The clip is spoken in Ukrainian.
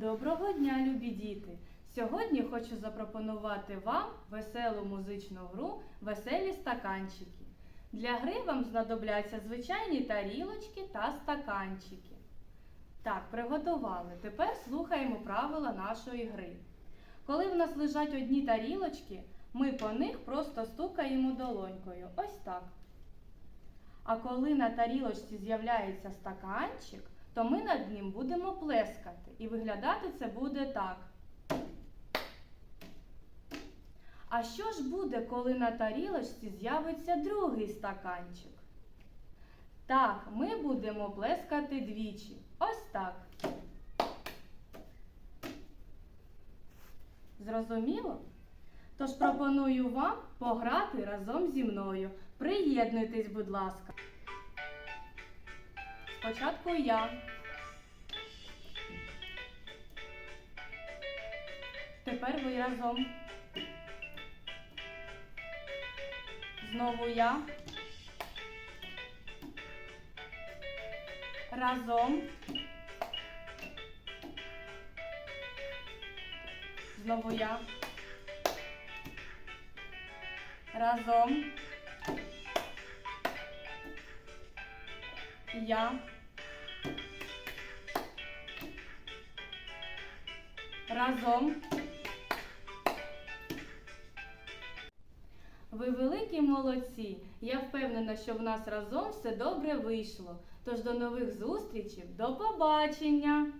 Доброго дня, любі діти! Сьогодні хочу запропонувати вам веселу музичну гру Веселі стаканчики. Для гри вам знадобляться звичайні тарілочки та стаканчики. Так, приготували. Тепер слухаємо правила нашої гри. Коли в нас лежать одні тарілочки, ми по них просто стукаємо долонькою. Ось так. А коли на тарілочці з'являється стаканчик, то ми над ним будемо плескати. І виглядати це буде так. А що ж буде, коли на тарілочці з'явиться другий стаканчик? Так, ми будемо плескати двічі. Ось так. Зрозуміло? Тож пропоную вам пограти разом зі мною. Приєднуйтесь, будь ласка. Спочатку я. Тепер ви разом. Знову я. Разом. Знову я. Разом. Я. Разом. Ви великі молодці. Я впевнена, що в нас разом все добре вийшло. Тож до нових зустрічей, до побачення!